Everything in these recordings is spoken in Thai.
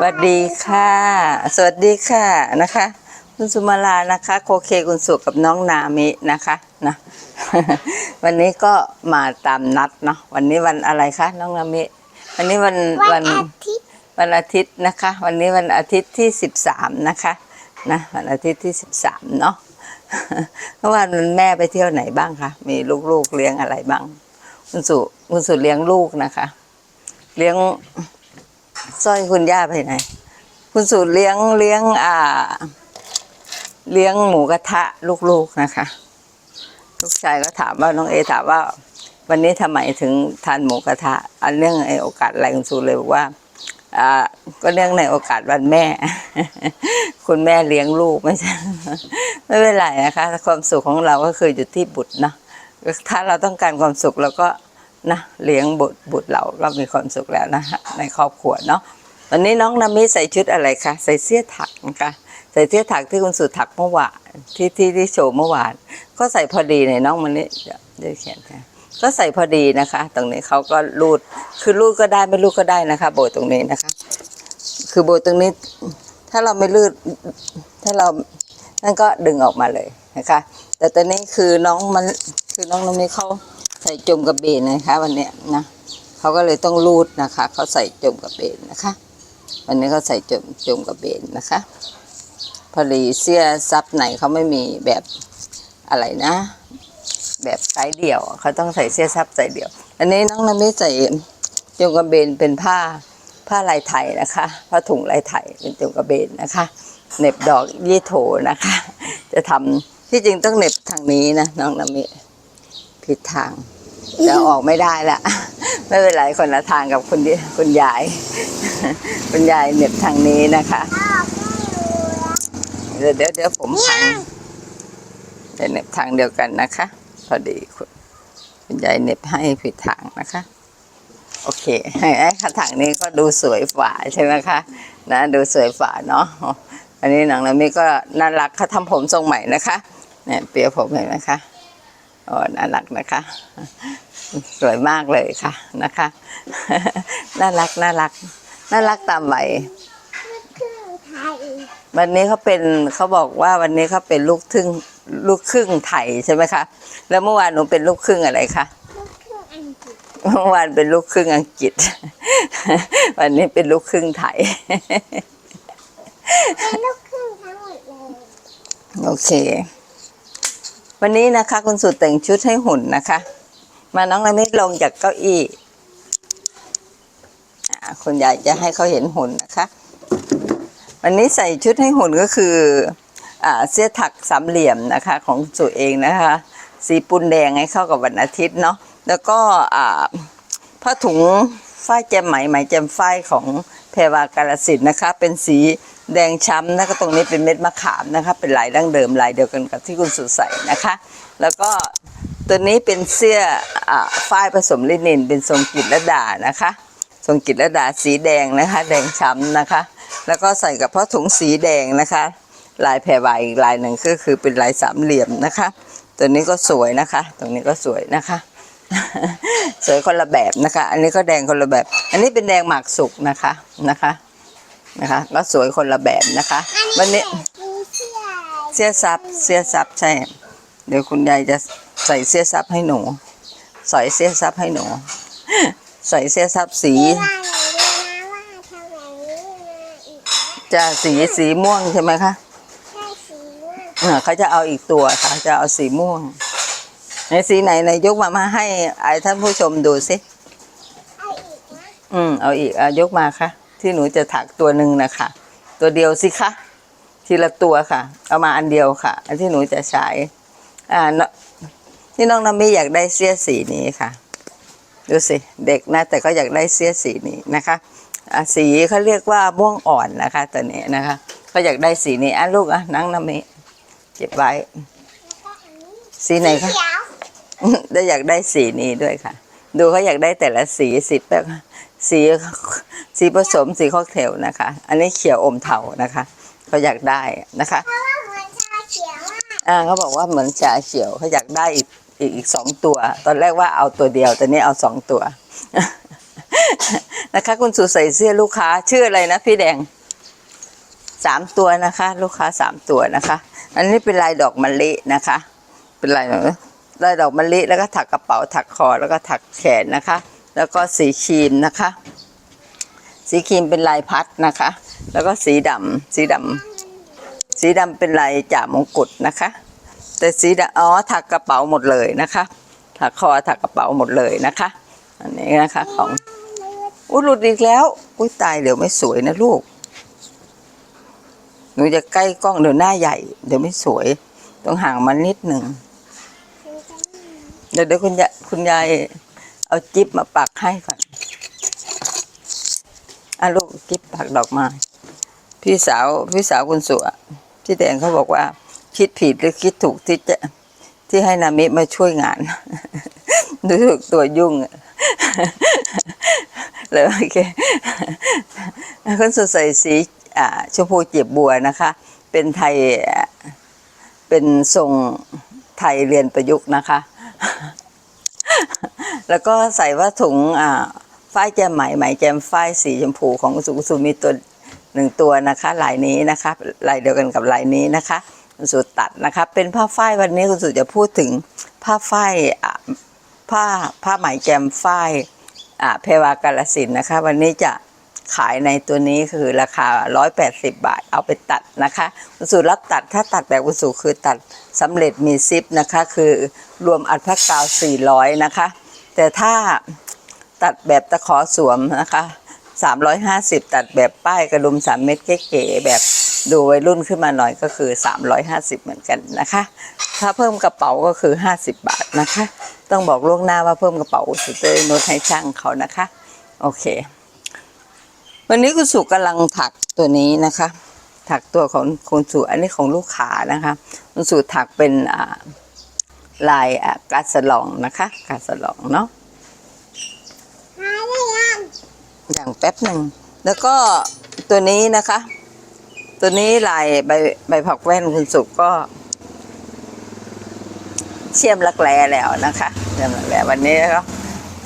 สวัสดีค่ะ สวัสดีค่ะนะคะ คุณสุมาลานะคะ โคเคคุณสุกับน้องนามินะคะนะวันนี้ก็มาตามนัดเนาะวันนี้วันอะไรคะน้องนามิวันนี้วันวันอาทิตย์วันอาทิตย์นะคะ วันนี้วันอาทิตย์ที่สิบสามนะคะนะวันอาทิตย์ที่สิบสามเนาะเมื่อวานวันแม่ไปเที่ยวไหนบ้างคะมีลูกๆเลี้ยงอะไรบ้าง คุณสุคุณสุเลี้ยงลูกนะคะ เลี้ยง สร้อยคุณย่าไปไหน คุณสุเลี้ยงเลี้ยง อ่า เลี้ยงหมูกระทะลูกๆนะคะ ลูกชายก็ถามว่าน้องเอถามว่า วันนี้ทำไมถึงทานหมูกระทะ อันเรื่องไอโอกาสอะไรคุณสุเลยบอกว่า อ่า ก็เรื่องในโอกาสวันแม่ คุณแม่เลี้ยงลูกไม่ใช่ไม่เป็นไรนะคะ ความสุขของเราก็คืออยู่ที่บุตรเนาะถ้าเราต้องการความสุขเราก็ นะเลี้ยงบุตรบุตรเราก็มีความสุขแล้วนะคะในครอบครัวเนาะวันนี้น้องนามิใส่ชุดอะไรคะใส่เสื้อถักนะคะใส่เสื้อถักที่คุณสุถักเมื่อวานที่ที่ที่โชว์เมื่อวาน ก็ใส่พอดีในน้องมันนี้เดี๋ยวเขียนค่ะก็ใส่พอดีนะคะ ตรงนี้เขาก็รูดคือรูดก็ได้ไม่รูดก็ได้นะคะ โบตตรงนี้นะคะ คือโบตรงนี้ ถ้าเราไม่รูดถ้าเรานั่นก็ดึงออกมาเลยนะคะ แต่ตอนนี้คือน้องมันคือน้องน้องนี้เขา ใส่จมกระเบนนะคะ วันเนี้ยนะเขาก็เลยต้องรูดนะคะเขาใส่จมกระเบนนะคะ วันนี้เขาใส่จมจมกระเบนนะคะ พอดีเสื้อซับไหนเขาไม่มีแบบอะไรนะ แบบไซส์เดี่ยวเขาต้องใส่เสื้อซับใส่เดี่ยว อันนี้น้องน้ำไม่ใส่จงกระเบนเป็นผ้าผ้าลายไทยนะคะผ้าถุงลายไทยเป็นจงกระเบนนะคะเน็บดอกยี่โถนะคะ จะทำที่จริงต้องเน็บทางนี้นะน้องน้ำมิ ผิดทางจะออกไม่ได้ละไม่เป็นไรคนละทางกับคุณคุณยาย คุณยายเหน็บทางนี้นะคะ เดี๋ยวเดี๋ยวเดี๋ยวผมพังเดี๋ยวเหน็บทางเดียวกันนะคะ พอดีคุณยายเหน็บให้ผิดทางนะคะ โอเคให้ไอ้ขาถังนี้ก็ดูสวยฝ่าใช่ไหมคะนะดูสวยฝ่าเนาะอันนี้หนังน้ำนี้ก็น่ารักเขาทำผมทรงใหม่นะคะเนี่ยเปียผมเห็นไหมคะ โอ้น่ารักนะคะ สวยมากเลยค่ะนะคะ น่ารักน่ารัก น่ารักตามวัยเครื่องไทยวันนี้เขาเป็นเขาบอกว่าวันนี้เขาเป็นลูกครึ่งลูกครึ่งไทยใช่ไหมคะแล้วเมื่อวานหนูเป็นลูกครึ่งอะไรคะเครื่องอังกฤษเมื่อวานเป็นลูกครึ่งอังกฤษ วันนี้เป็นลูกครึ่งไทยเป็นลูกครึ่งทั้งหมดเลยโอเค วันนี้นะคะคุณสุดแต่งชุดให้หุ่นนะคะ มาน้องนามิลงจากเก้าอี้คุณยายจะให้เขาเห็นหุ่นนะคะ วันนี้ใส่ชุดให้หุ่นก็คืออเสื้อถักสามเหลี่ยมนะคะ ของคุณสุเองนะคะ สีปูนแดงให้เข้ากับวันอาทิตย์เนาะแล้วก็ผ้าถุงฝ้ายแจมไหมไหมแจมฝ้ายของ เพรวากาลสินนะคะ เป็นสีแดงช้ำนะคะตรงนี้เป็นเม็ดมะขามนะคะ เป็นลายดั้งเดิมลายเดียวกันกับที่คุณสุใส่นะคะ แล้วก็ตัวนี้เป็นเสื้ออฝ้ายผสมลินิน เป็นทรงกิจละดานะคะทรงกิจละดาสีแดงนะคะ แดงช้ำนะคะ แล้วก็ใส่กับผ้าถุงสีแดงนะคะ ลายแพรวาอีกลายหนึ่งก็คือเป็นลายสามเหลี่ยมนะคะ ตัวนี้ก็สวยนะคะ ตรงนี้ก็สวยนะคะ สวยคนละแบบนะคะ อันนี้ก็แดงคนละแบบ อันนี้เป็นแดงหมากสุกนะคะนะคะนะคะก็สวยคนละแบบนะคะ วันนี้มีเสื้อเสื้อซับเสื้อซับใช่ เดี๋ยวคุณยายจะใส่เสื้อซับให้หนูใส่เสื้อซับให้หนูใส่เสื้อซับสีว่าหนูดูนะว่าทำแบบนี้มาอีกนะจะสีสีม่วงใช่ไหมคะแค่สีว่าเออเขาจะเอาอีกตัวค่ะจะเอาสีม่วง ในสีไหนในยกมามาให้ไอ้ท่านผู้ชมดูสิเอาอีกนะอืมเอาอีกเอายกมาค่ะ ที่หนูจะถักตัวหนึ่งนะคะ ตัวเดียวสิคะทีละตัวค่ะ เอามาอันเดียวค่ะ อันที่หนูจะใช้อ่าเนอะที่น้องน้ำมี่อยากได้เสื้อสีนี้ค่ะ ดูสิเด็กนะแต่ก็อยากได้เสื้อสีนี้นะคะอะสีเขาเรียกว่าม่วงอ่อนนะคะตัวนี้นะคะเขาอยากได้สีนี้อะลูกอะนั่งน้ำมี่เก็บไว้แล้วก็อันนี้สีไหนคะเขียว ได้อยากได้สีนี้ด้วยค่ะ ดูเขาอยากได้แต่ละสีสีแบบสีสีผสมสีค็อกเทลนะคะ อันนี้เขียวอมเทานะคะเขาอยากได้นะคะเพราะว่าเหมือนชาเขียวอะอ่าเขาบอกว่าเหมือนชาเขียวเขาอยากได้อีกอีกอีกสองตัว ตอนแรกว่าเอาตัวเดียวตอนนี้เอาสองตัวนะคะ คุณสุใส่เสื้อลูกค้าชื่ออะไรนะพี่แดงสามตัวนะคะ ลูกค้าสามตัวนะคะ อันนี้เป็นลายดอกมะลินะคะ เป็นลาย แบบลายดอกมะลิแล้วก็ถักกระเป๋าถักคอแล้วก็ถักแขนนะคะ แล้วก็สีครีมนะคะ สีครีมเป็นลายพัดนะคะ แล้วก็สีดำสีดำสีดำเป็นลายจ่ามงกุฎนะคะ แต่สีดอ๋อถักกระเป๋าหมดเลยนะคะ ถักคอถักกระเป๋าหมดเลยนะคะ อันนี้นะคะของอุ้ยหลุดอีกแล้ว อุ้ยตายเดี๋ยวไม่สวยนะลูก หนูจะใกล้กล้องเดี๋ยวหน้าใหญ่ เดี๋ยวไม่สวย ต้องห่างมันนิดหนึ่ง ดี๋ยวเดี๋ยวคุณยายคุณยายเอาจิ๊บมาปักให้ก่อนอะลูกจิ๊บปักดอกไม้พี่สาวพี่สาวคุณสุอะพี่แดงเขาบอกว่า คิดผิดหรือคิดถูกที่จะที่ให้นามิมาช่วยงานรู้สึกตัวยุ่งเลยโอเคคนสดใสสีชมพูจีบบัวนะคะ เป็นไทยเป็นทรงไทยเรียนประยุกต์นะคะ แล้วก็ใส่ว่าถุงอ่าฝ้ายแจมไหมไหมแจมฝ้ายสีชมพูของสุสุมีตัวหนึ่งตัวนะคะลายนี้นะคะลายเดียวกันกับลายนี้นะคะคุณสุตัดนะคะเป็นผ้าฝ้ายวันนี้คุณสุจะพูดถึงผ้าฝ้ายผ้าผ้าไหมแจมฝ้ายอ่าเพวากาลสินนะคะ วันนี้จะขายในตัวนี้คือราคา 180 บาท เอาไปตัดนะคะคุณสุรับตัดถ้าตัดแบบคุณสุคือตัดสำเร็จมีซิปนะคะ คือรวมอัดผ้ากาว 400 นะคะ แต่ถ้าตัดแบบตะขอสวมนะคะ350 ตัดแบบป้ายกระดุม 3 เม็ดเก๋ๆแบบดูวัยรุ่นขึ้นมาหน่อยก็คือ 350 เหมือนกันนะคะ ถ้าเพิ่มกระเป๋าก็คือ 50 บาทนะคะ ต้องบอกล่วงหน้าว่าเพิ่มกระเป๋าสุดเลยโน้ตให้ช่างเขานะคะ โอเค วันนี้คุณสุกำลังถักตัวนี้นะคะ ถักตัวของคุณสุอันนี้ของลูกค้านะคะ คุณสุถักเป็นอ่า ลายอ่ากาสลองนะคะกาสลองเนาะหาได้ยังอย่างแป๊บหนึ่ง แล้วก็ตัวนี้นะคะ ตัวนี้ลายใบใบผักแว่นคุณสุก็ เชื่อมรักแร้แล้วนะคะเชื่อมรักแร้วันนี้ก็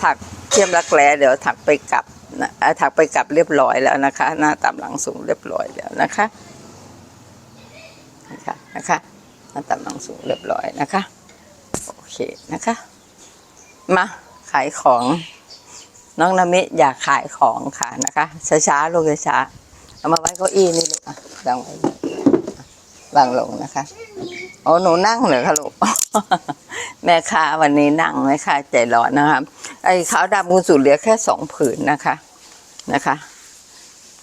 ถักเชื่อมรักแร้เดี๋ยวถักไปกลับนะเอ่อถักไปกลับเรียบร้อยแล้วนะคะ หน้าตามหลังสูงเรียบร้อยแล้วนะคะนะคะนะคะหน้าตามหลังสูงเรียบร้อยนะคะโอ เคนะคะ มาขายของ น้องนามิอยากขายของค่ะนะคะช้าๆลูกช้าๆเอามาไว้เก้าอี้นี่ลูกวางไว้วางลงนะคะโอ้หนูนั่งเหรอคะลูกแม่ค้าวันนี้นั่งแม่ค้าใจร้อนนะคะไอ้ขาวดำคุณสุเหลือแค่สองผืนนะคะนะคะ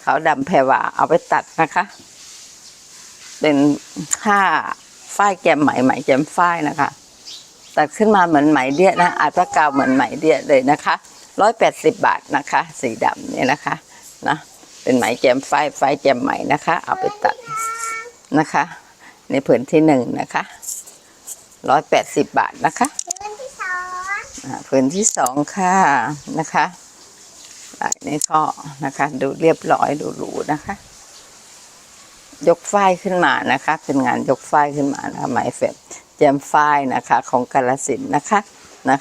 ขาวดำแพรวาเอาไปตัดนะคะ เป็นผ้าฝ้ายแกมไหมไหมแกมฝ้ายนะคะ ตัดขึ้นมาเหมือนไหมเดียนะอาจประกาวเหมือนไหมเดียเลยนะคะร้อยแปดสิบบาทนะคะ สีดำเนี่ยนะคะนะเป็นไหมแจมไฟไฟแจมไหมนะคะ เอาไปตัดนะคะ ในผืนที่หนึ่งนะคะร้อยแปดสิบบาทนะคะเรื่องที่สองอ่าผืนที่สองค่ะนะคะลายนี้ก็นะคะ ดูเรียบร้อยดูหรูนะคะ ยกฝ้ายขึ้นมานะคะ เป็นงานยกฝ้ายขึ้นมานะคะไหมเฟบ แจมฝ้ายนะคะ ของกาลสินธุ์นะคะนะ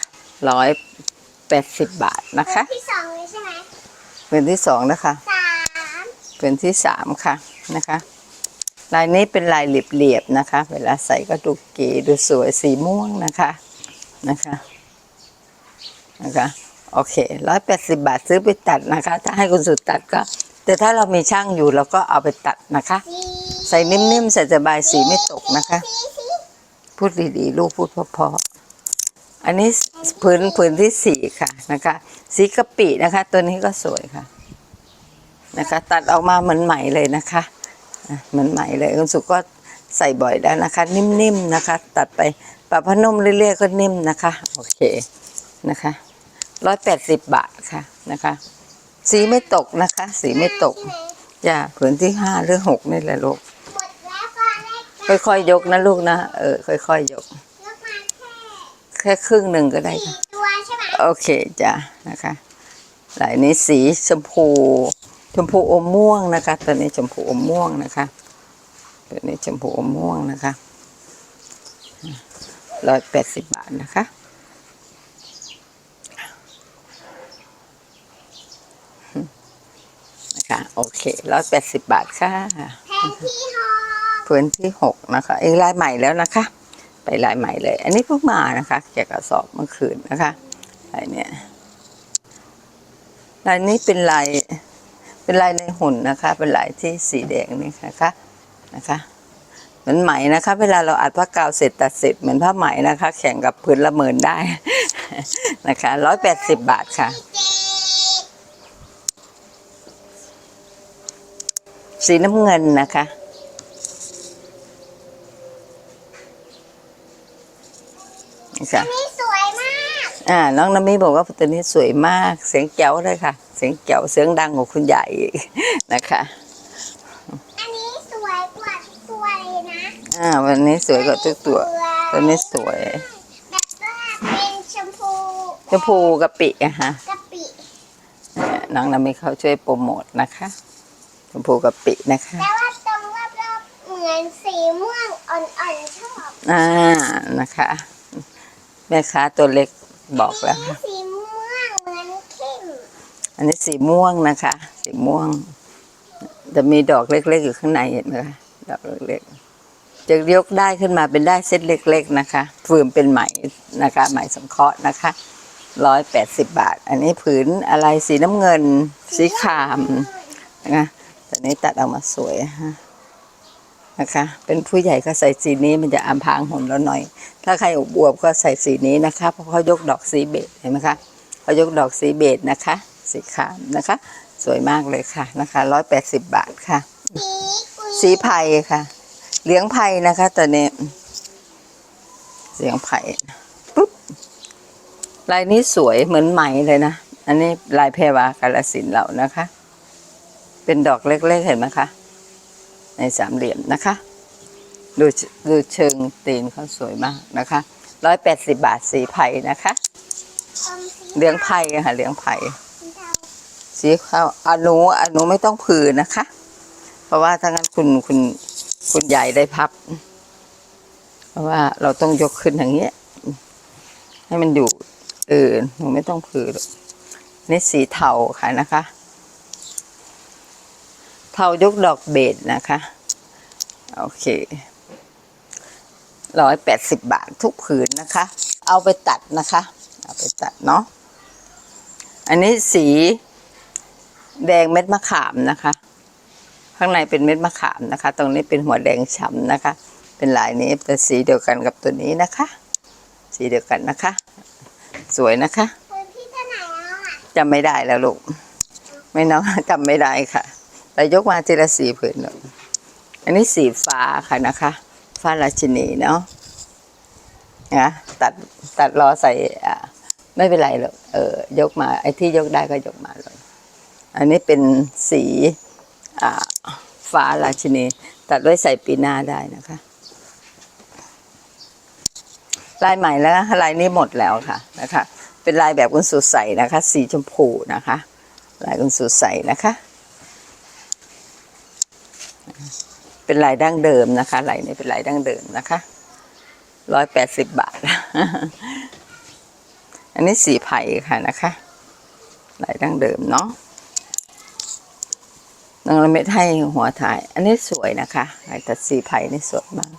ร้อยแปดสิบบาทนะคะเรื่องที่สองเลยใช่ไหมผืนที่สองนะคะสามผืนที่สามค่ะนะคะ ลายนี้เป็นลายเหลียบๆนะคะ เวลาใส่ก็ดูเก๋ดูสวยสีม่วงนะคะนะคะนะคะโอเคร้อยแปดสิบาทซื้อไปตัดนะคะ ถ้าให้คุณสุดตัดก็ แต่ถ้าเรามีช่างอยู่เราก็เอาไปตัดนะคะสี่ใส่นิ่มๆใส่สบายสีไม่ตกนะคะสี่สี่ พูดดีๆ ลูกพูดเพราะๆอันนี้ผืนผืนที่สี่ค่ะนะคะ สีกะปินะคะ ตัวนี้ก็สวยค่ะ นะคะ ตัดออกมาเหมือนไหม่เลยนะคะเหมือนไหม่เลยคุณสุก็ใส่บ่อยแล้วนะคะ นิ่มๆนะคะ ตัดไปปะพนุ่มเรื่อยๆก็นิ่มนะคะ โอเคนะคะร้อยแปดสิบบาทค่ะนะคะ สีไม่ตกนะคะ สีไม่ตกจ้าผืนที่ห้าหรือหกนี่แหละลูก หมดแล้วก็ได้ ค่อยๆยกนะลูกนะ เออ ค่อยๆยกยกมาแค่แค่ครึ่งหนึ่งก็ได้สี่ค่ะตัวใช่ไหมโอเคจ้ะนะคะลายนี้สีชมพู ชมพูอมม่วงนะคะ ตัวนี้ชมพูอมม่วงนะคะ ตัวนี้ชมพูอมม่วงนะคะร้อยแปดสิบบาทนะคะโอเคร้อยแปดสิบบาทค่ะแผนที่หอ พื้นที่หกนะคะเองลายใหม่แล้วนะคะ ไปลายใหม่เลย อันนี้เพิ่งมานะคะแกะกระสอบเมื่อคืนนะคะลายเนี้ยลายนี้เป็นลายเป็นลายในหุ่นนะคะ เป็นลายที่สีแดงนี่นะคะนะคะเหมือนไหมนะคะ เวลาเราอัดผ้ากาวเสร็จตัดเสร็จเหมือนผ้าไหมนะคะ แข่งกับพื้นละเมินได้นะคะร้อยแปดสิบบาทค่ะ สีน้ำเงินนะคะ ค่ะนี่สวยมาก อ่า น้องน้ำมีบอกว่าตัวนี้สวยมาก เสียงแจ๋วเลยค่ะ เสียงแจ๋วเสียงดังกว่าคุณใหญ่อีกนะคะ อันนี้สวยกว่าทุกตัวเลยนะ อ่า วันนี้สวยกว่าทุกตัว ตัวนี้สวย แบบว่าเป็นชมพูชมพูกะปิอะฮะกะปิน้องน้ำมีเขาช่วยโปรโมทนะคะ ชมพูกะปินะคะ แต่ว่าตรงรอบๆเหมือนสีม่วงอ่อนๆชอบ อ่า นะคะ แม่ค้าตัวเล็กบอกแล้วค่ะสีม่วงเหมือนเข้มอันนี้สีม่วงนะคะ สีม่วงจะมีดอกเล็ก ๆ อยู่ข้างในเห็นไหมคะดอกเล็กๆจะยกได้ขึ้นมาเป็นได้เส้นเล็ก ๆ นะคะฟืมเป็นไหมนะคะไหมสังเคราะห์นะคะร้อยแปดสิบบาท อันนี้ผืนอะไรสีน้ำเงิน สีขามนะคะแต่นี้ตัดออกมาสวยฮะ นะคะ เป็นผู้ใหญ่ก็ใส่สีนี้มันจะอำพางหุ่นเราหน่อย ถ้าใครอวบก็ใส่สีนี้นะคะ เพราะเขายกดอกสีเบจเห็นไหมคะเขายกดอกสีเบจนะคะ สีขามนะคะ สวยมากเลยค่ะนะคะร้อยแปดสิบบาทค่ะ สีไผ่ค่ะ เลี้ยงไผ่นะคะตอนนี้เลี้ยงไผ่ปุ๊บลายนี้สวยเหมือนไหมเลยนะ อันนี้ลายเพวากาลสินธุ์เรานะคะ เป็นดอกเล็กๆเห็นไหมคะ ในสามเหลี่ยมนะคะดูดูเชิงตีนเขาสวยมากนะคะร้อยแปดสิบบาทสีไผ่นะคะเลี้ยงไผ่ค่ะเลี้ยงไผ่สีเทาสีขาวอนุอนุไม่ต้องผืนนะคะ เพราะว่าถ้างั้นคุณคุณคุณใหญ่ได้พับ เพราะว่าเราต้องยกขึ้นอย่างเงี้ย ให้มันอยู่เออหนูไม่ต้องผืนหรอนี่สีเทาค่ะนะคะ เทายกดอกเบสนะคะ โอเคร้อยแปดสิบบาททุกผืนนะคะ เอาไปตัดนะคะ เอาไปตัดเนาะอันนี้สีแดงเม็ดมะขามนะคะ ข้างในเป็นเม็ดมะขามนะคะ ตรงนี้เป็นหัวแดงฉ่ำนะคะ เป็นลายนี้เป็นสีเดียวกันกับตัวนี้นะคะ สีเดียวกันนะคะ สวยนะคะพื้นที่เท่าไหร่แล้วอะจำไม่ได้แล้วลูก ไม่น้องจำไม่ได้ค่ะ แต่ยกมาทีละสีผืนหนึ่งอันนี้สีฟ้าค่ะนะคะฟ้าราชินีเนาะนะตัดตัดรอใส่อ่าไม่เป็นไรหรอกเออยกมาไอ้ที่ยกได้ก็ยกมาเลยอันนี้เป็นสีอ่าฟ้าราชินี ตัดไว้ใส่ปีหน้าได้นะคะลายใหม่แล้วลายนี้หมดแล้วค่ะนะคะ เป็นลายแบบคุณสุใสนะคะ สีชมพูนะคะ ลายคุณสุใสนะคะ เป็นลายดั้งเดิมนะคะลายนี้เป็นลายดั้งเดิมนะคะร้อยแปดสิบบาท อันนี้สีไผ่ค่ะนะคะลายดั้งเดิมเนาะนางละเม็ดให้หัวถ่าย อันนี้สวยนะคะลายตัดสีไผ่นี่สวยมาก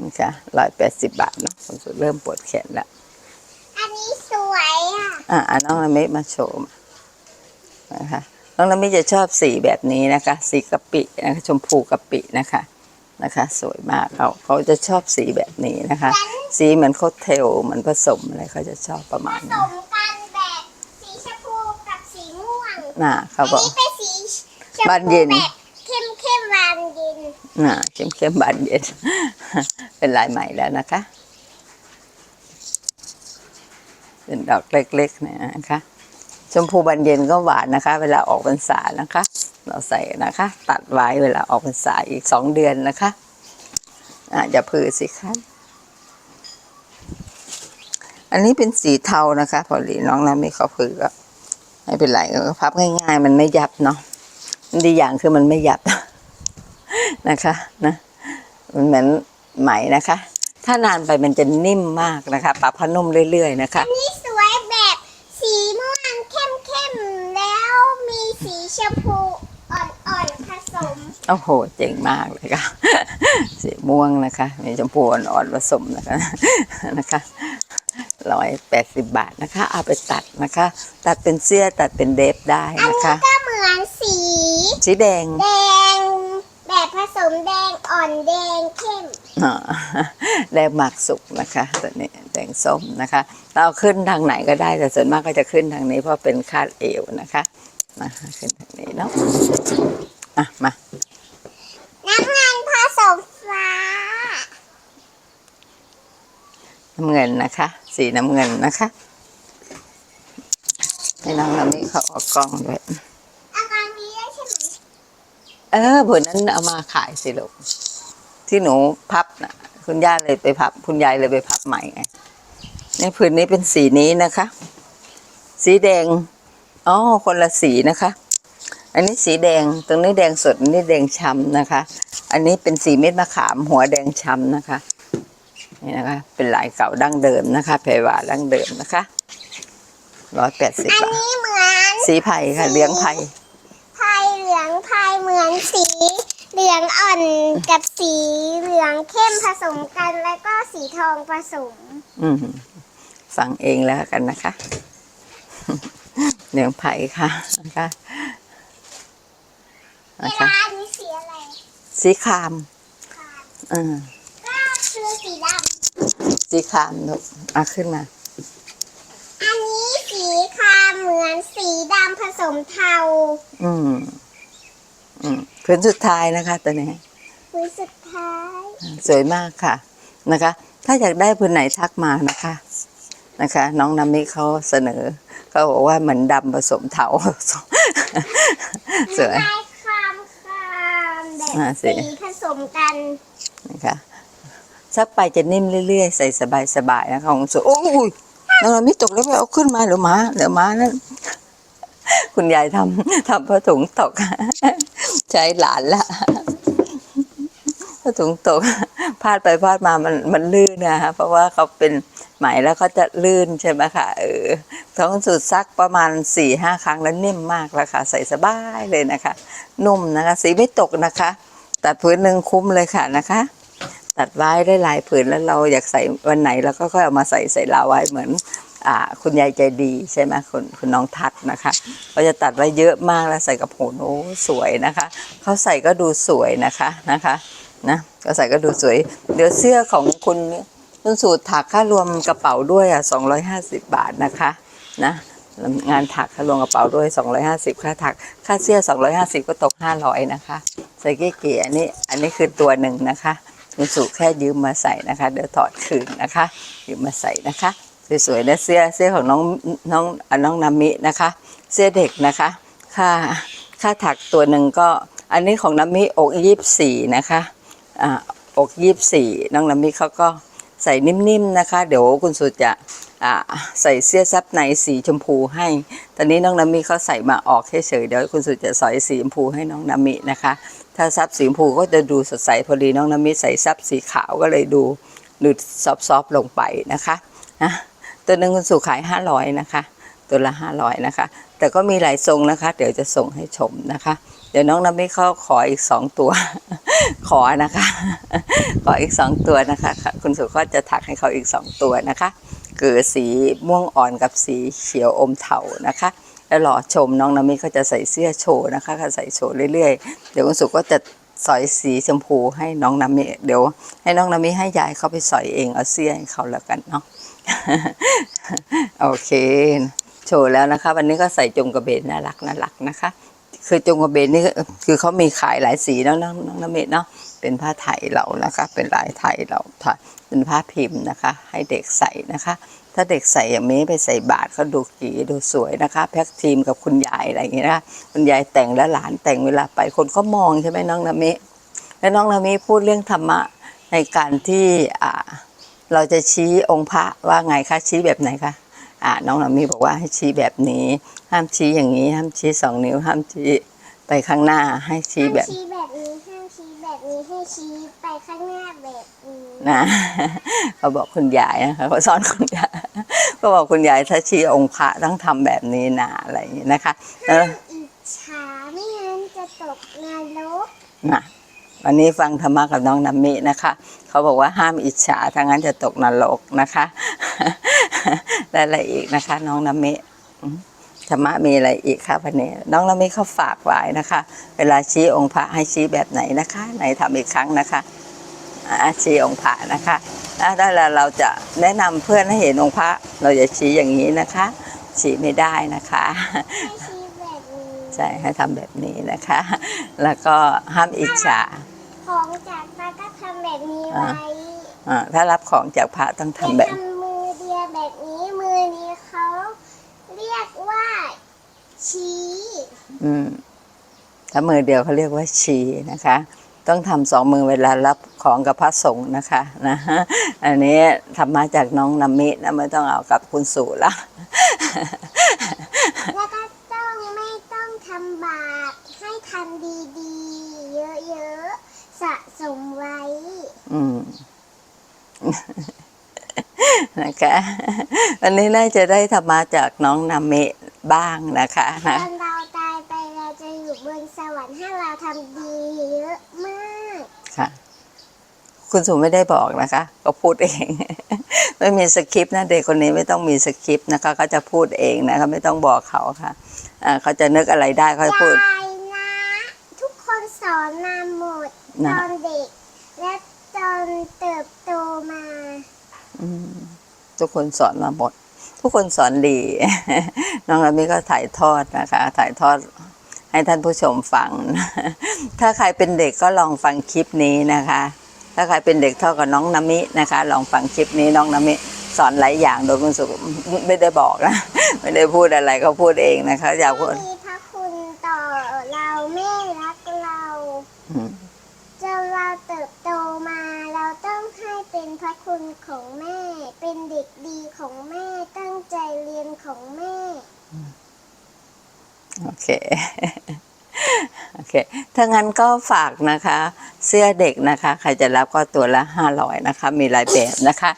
นี่ค่ะร้อยแปดสิบบาทเนาะผมเริ่มปวดแขนแล้วอันนี้สวยอะ อะอะน้องละเมฆมาโชว์มานะคะ น้องละเมฆจะชอบสีแบบนี้นะคะ สีกะปินะคะชมพูกะปินะคะนะคะ สวยมากเขาเขาจะชอบสีแบบนี้นะคะ สีเหมือนโคตเทลเหมือนผสมอะไรเขาจะชอบประมาณสนี้มกันแบบสีชมพูกับสีม่วงน่ะเขาอันบอก นี้เป็นสีชมบานพูเย็นแบบเข้มเข้มๆบานเย็นน่ะเข้มเข้มๆบานเย็น เป็นลายใหม่แล้วนะคะ เป็นดอกเล็กๆเนี่ยนะคะ ชมพูบานเย็นก็หวานนะคะ เวลาออกพรรษานะคะ เราใส่นะคะ ตัดไว้เวลาออกพรรษาอีกสองเดือนนะคะอะอย่าพือสิคะอันนี้เป็นสีเทานะคะ พอดีน้องนะไม่เขาพือก็ไม่เป็นไรก็พับง่าย ๆ มันไม่ยับเนาะมันดีอย่างคือมันไม่ยับนะคะนะมันเหมือนไหมนะคะ ถ้านานไปมันจะนิ่มมากนะคะปรับพนุ่มเรื่อย ๆ นะคะ อันนี้สวยแบบสีม่วงเข้มเข้มๆแล้วมีสีชมพูโอ้โห เจ๋งมากเลยค่ะ สีม่วงนะคะ มีชมพูอ่อนๆผสมนะคะนะคะร้อยแปดสิบบาทนะคะ เอาไปตัดนะคะ ตัดเป็นเสื้อตัดเป็นเดฟได้อันนะนี้คะ ก็เหมือนสี สีแดงแดง แบบผสมแดงอ่อนแดงเข้ม อ่าแดงหมากสุกนะคะตัวนี้แดงส้มนะคะ เราเอาขึ้นทางไหนก็ได้แต่ส่วนมากก็จะขึ้นทางนี้เพราะเป็นคาดเอวนะคะ นะคะขึ้นทางนี้เนาะอะมาน้ำเงินผสมฟ้าน้ำเงินนะคะ สีน้ำเงินนะคะให้น้องเรานี่เขาเออกกล้องด้วยเอาตอนนี้ได้ใช่ไหมเออผลนั้นเอามาขายสิลูกที่หนูพับนะคุณย่าเลยไปพับ คุณยายเลยไปพับใหม่ไงในผืนนี้เป็นสีนี้นะคะ สีแดง อ๋อคนละสีนะคะ อันนี้สีแดงตรงนี้แดงสดอันนี้แดงช้ำนะคะ อันนี้เป็นสีเม็ดมะขาม หัวแดงช้ำนะคะนี่นะคะ เป็นลายเก่าดั้งเดิมนะคะแพรวาดั้งเดิมนะคะร้อยแปดสิบอันบาทนี้เหมือนสีไผ่ค่ะเลี้ยงไผ่พายเหลืองพายเหมือนสีเหลืองอ่อนกับสีเหลืองเข้มผสมกันแล้วก็สีทองผสม อืมฟังเองแล้วกันนะคะ เลี้ยงไผ่ค่ะนะคะเวนะคะลาอันนี้สีอะไร สีครามคะอืมก็คือสีดสีครามลูกเอาขึ้นมาำอันนี้สีครามเหมือนสีดำผสมเทา อืม อืมผืนสุดท้ายนะคะตัวนี้ผืนสุดท้าย สวยมากค่ะ นะคะ ถ้าอยากได้ผืนไหนทักมานะคะ นะคะ น้องนามิเขาเสนอ เขาบอกว่าเหมือนดำผสมเทาสวยลายครามครามแบบอ่าสิสีผสมกันนะคะซักไปจะนิ่มเรื่อยๆ ใส่สบายๆนะคะของสวยโอ้ยน้องนามิตกแล้วไปเอาขึ้นมาเดี๋ยวมาเดี๋ยวมานั่นคุณยายทำทำผ้าถุงตก ใช้หลานละ ผ้าถุงตกพาดไปพาดมามันมันลื่นนะคะเพราะว่าเขาเป็นไหมแล้วเขาจะลื่นใช่ไหมคะเออท้องสุดซักประมาณสี่ห้าครั้งแล้วนิ่มมากแล้วค่ะ ใส่สบายเลยนะคะ นุ่มนะคะ สีไม่ตกนะคะ ตัดผืนหนึ่งคุ้มเลยค่ะนะคะ ตัดไว้ได้หลายผืนแล้วเราอยากใส่วันไหนเราก็ค่อยเอามาใส่ใส่ลาไว้เหมือนอ่าคุณยายใจดีใช่ไหมคุณคุณน้องทัดนะคะเขาจะตัดไว้เยอะมากแล้วใส่กับโหนโอ้สวยนะคะเขาใส่ก็ดูสวยนะคะนะคะ นะก็ใส่ก็ดูสวย เดี๋ยวเสื้อของคุณคุณสูตรถักค่ารวมกระเป๋าด้วยอะสองร้อยห้าสิบบาทนะคะนะงานถักค่ารวมกระเป๋าด้วยสองร้อยห้าสิบค่าถัก ค่าเสื้อสองร้อยห้าสิบก็ตกห้าร้อยนะคะใส่เก๋ๆอันนี้ อันนี้คือตัวหนึ่งนะคะคุณสุแค่ยืมมาใส่นะคะ เดี๋ยวถอดคืนนะคะ ยืมมาใส่นะคะ สวยๆนะเสื้อเสื้อของน้องน้องน้องนามินะคะ เสื้อเด็กนะคะ ค่าค่าถักตัวหนึ่งก็ อันนี้ของนามิอกยี่สี่นะคะ อกยี่สี่น้องนามิเขาก็ใส่นิ่มๆนะคะ เดี๋ยวคุณสุจะใส่เสื้อซับในสีชมพูให้ ตอนนี้น้องนามิเขาใส่มาออกเฉยๆเดี๋ยวคุณสุจะใสอยสีชมพูให้น้องนามินะคะ ถ้าซับสีชมพูก็จะดูสดใสพอดีน้องนามิใส่ซับสีขาวก็เลยดูดูซอฟๆลงไปนะคะนะตัวหนึ่งคุณสุขายห้าร้อยนะคะ ตัวละห้าร้อยนะคะ แต่ก็มีหลายทรงนะคะ เดี๋ยวจะส่งให้ชมนะคะ ดี๋ยวน้องนามิเขาขออีกสองตัว ขอนะคะ ขออีกสองตัวนะคะ คุณสุก็จะถักให้เขาอีกสองตัวนะคะคือสีม่วงอ่อนกับสีเขียวอมเทานะคะแล้วรอชมน้องนามิเขาจะใส่เสื้อโชว์นะคะเขาใส่โชว์เรื่อยๆ เดี๋ยวคุณสุก็จะสอยสีชมพูให้น้องนามิเดี๋ยว ให้น้องนามิให้ยายเขาไปสอยเองเอาเสื้อให้เขาแล้วกันเนาะโอเค โชว์แล้วนะคะ วันนี้ก็ใส่จงกระเบนน่ารักน่ารักนะคะ คือจงกระเบนนี่คือเขามีขายหลายสีแล้วน้องน้องน้ำเมธเนาะเป็นผ้าไทยเรานะคะ เป็นลายไทยเราค่ะเป็นผ้าพิมพ์นะคะ ให้เด็กใส่นะคะ ถ้าเด็กใส่อย่างนี้ไปใส่บาตรเขาดูกีดูสวยนะคะ แพ็กทีมกับคุณยายอะไรอย่างเงี้ยนะคะคุณยายแต่งแล้วหลานแต่งเวลาไปคนก็มองใช่ไหมน้องนามิแล้วน้องนามิพูดเรื่องธรรมะในการที่อ่าเราจะชี้องค์พระว่าไงคะชี้แบบไหนคะ อ่าน้องนามีบอกว่าให้ชี้แบบนี้ ห้ามชี้อย่างนี้ ห้ามชี้สองนิ้ว ห้ามชี้ไปข้างหน้าให้ชี้ห้ามแบบ ชี้แบบนี้ห้ามชี้แบบนี้ให้ชี้ไปข้างหน้าแบบนี้นะเขาบอกคุณยายนะคะเขาสอนคุณยายเขาบอกคุณยายถ้าชี้องค์พระต้องทำแบบนี้นะอะไรอย่างนี้นะคะแล้วอิจฉาไม่งั้นจะตกนรกนะวันนี้ฟังธรรมะกับน้องนามินะคะ เขาบอกว่าห้ามอิจฉาถ้างั้นจะตกนรกนะคะ และอะไรอีกนะคะ น้องนามิอืมธรรมะมีอะไรอีกคะวันนี้น้องนามิเขาฝากไว้นะคะ เวลาชี้องค์พระให้ชี้แบบไหนนะคะไหนทำอีกครั้งนะคะอ่าชี้องค์พระนะคะแล้วถ้าเราจะแนะนำเพื่อนให้เห็นองค์พระ เราจะชี้อย่างนี้นะคะ ชี้ไม่ได้นะคะให้ชี้แบบนี้ใช่ให้ทำแบบนี้นะคะ แล้วก็ห้ามอิจฉาของจากพระก็ทำแบบนี้ไว้อ่าถ้ารับของจากพระต้องจะทำแบบทำมือเดียว แบบนี้มือนี้เขาเรียกว่า ชี้อืมถ้ามือเดียวเขาเรียกว่าชีนะคะ ต้องทำสองมือเวลารับของกับพระสงฆ์นะคะนะฮะอันนี้ทำมาจากน้องนามินะไม่ต้องเอากับคุณสู่ละแล้วก็ต้องไม่ต้องทำบาปให้ทำดีๆ เยอะๆสะสมไว้ อืม นะคะ วันนี้น่าจะได้ธรรมาจากน้องนามิบ้างนะคะตนะอนเราตายไปเราจะอยู่บนสวรรค์ถ้าเราทำดีเยอะมาก ค่ะ คุณสุไม่ได้บอกนะคะ ก็พูดเอง ไม่มีสคริปต์นะเด็กคนนี้ไม่ต้องมีสคริปต์นะคะเขาจะพูดเองนะคะ ไม่ต้องบอกเขาค่ะอ่าเขาจะนึกอะไรได้เขาจะพูด ยายนะ ทุกคนสอนมาหมดนะตอนเด็ก และตอนเติบโตมาอืม ทุกคนสอนมาหมด ทุกคนสอนดี น้องอามิก็ถ่ายทอดนะคะ ถ่ายทอดให้ท่านผู้ชมฟัง ถ้าใครเป็นเด็กก็ลองฟังคลิปนี้นะคะ ถ้าใครเป็นเด็กเท่ากับน้องนามินะคะ ลองฟังคลิปนี้น้องนามิสอนหลายอย่างโดยคุณสุไม่ได้บอกนะ ไม่ได้พูดอะไรเขาพูดเองนะคะ อยากพูด มีพระคุณต่อเราแม่รักเรา อืม จนเราเติบโตมา เราต้องให้เป็น พระคุณของแม่ เป็นเด็กดีของแม่ตั้งใจเรียนของแม่ โอเค โอเค ถ้างั้นก็ฝากนะคะ เสื้อเด็กนะคะ ใครจะรับก็ตัวละห้าร้อยนะคะ มีหลายแบบนะคะ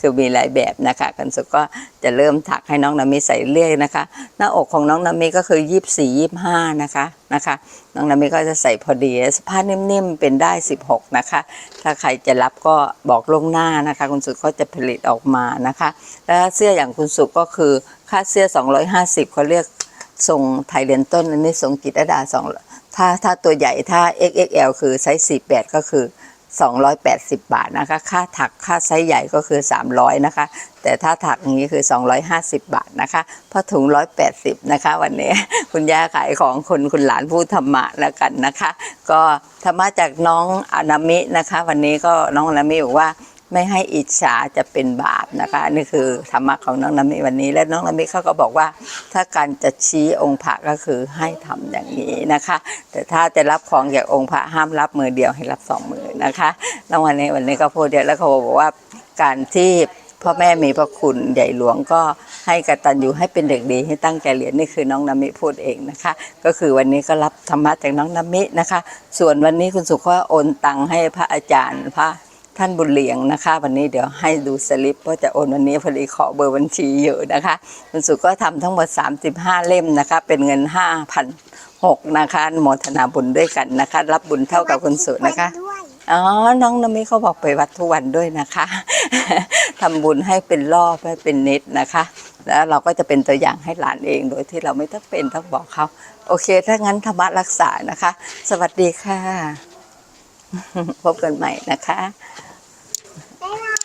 คือมีหลายแบบนะคะกันสุก็จะเริ่มถักให้น้องนามิใส่เรื่อยนะคะ หน้าอกของน้องนามิก็คือยี่สี่ยี่ห้านะคะนะคะ น้องนามิก็จะใส่พอดีผ้านิ่มๆเป็นได้สิบหกนะคะ ถ้าใครจะรับก็บอกล่วงหน้านะคะ คุณสุก็จะผลิตออกมานะคะ แล้วเสื้ออย่างคุณสุก็คือค่าเสื้อ 250เขาเรียกทรงไทยเรียนต้นอันนี้ทรงกิตดาสองถ้าถ้าตัวใหญ่ถ้า XXL คือไซส์48 ก็คือ 280 บาทนะคะ ค่าถักค่าไซส์ใหญ่ก็คือ 300 นะคะ แต่ถ้าถักอย่างนี้คือ 250 บาทนะคะผ้าถุง 180 นะคะ วันนี้คุณย่าขายของคนคุณหลานผู้ธรรมะแล้วกันนะคะ ก็ธรรมะจากน้องอนามินะคะ วันนี้ก็น้องอนามิบอกว่า ไม่ให้อิจฉาจะเป็นบาปนะคะนี่คือธรรมะของน้องนามิวันนี้ และน้องนามิเขาก็บอกว่า ถ้าการจะชี้องค์พระก็คือให้ทำอย่างนี้นะคะ แต่ถ้าจะรับของจากองค์พระห้ามรับมือเดียวให้รับสองมือนะคะแล้ววันนี้วันนี้ก็พูดเยอะแล้วเขาบอกว่าการที่พ่อแม่มีพระคุณใหญ่หลวงก็ให้กตัญญูให้เป็นเด็กดีให้ตั้งใจเรียนนี่คือน้องนามิพูดเองนะคะ ก็คือวันนี้ก็รับธรรมะจากน้องนามินะคะ ส่วนวันนี้คุณสุขก็โอนตังค์ให้พระอาจารย์พระ ท่านบุญเลียงนะคะ วันนี้เดี๋ยวให้ดูสลิปว่าจะโอนวันนี้พอดีขอเบอร์บัญชีอยู่นะคะคุณสุก็ทำทั้งหมด 35 เล่มนะคะ เป็นเงิน 5,006นะคะโมทนาบุญด้วยกันนะคะ รับบุญเท่ากับคุณสุนะคะด้วยอ๋อ น้องนามิเขาบอกไปวัดทุกวันด้วยนะคะทำบุญให้เป็นรอบให้เป็นนิดนะคะ แล้วเราก็จะเป็นตัวอย่างให้หลานเองโดยที่เราไม่ต้องเป็นต้องบอกเขา โอเค ถ้างั้นธรรมะรักษานะคะ สวัสดีค่ะ พบกันใหม่นะคะ dollars.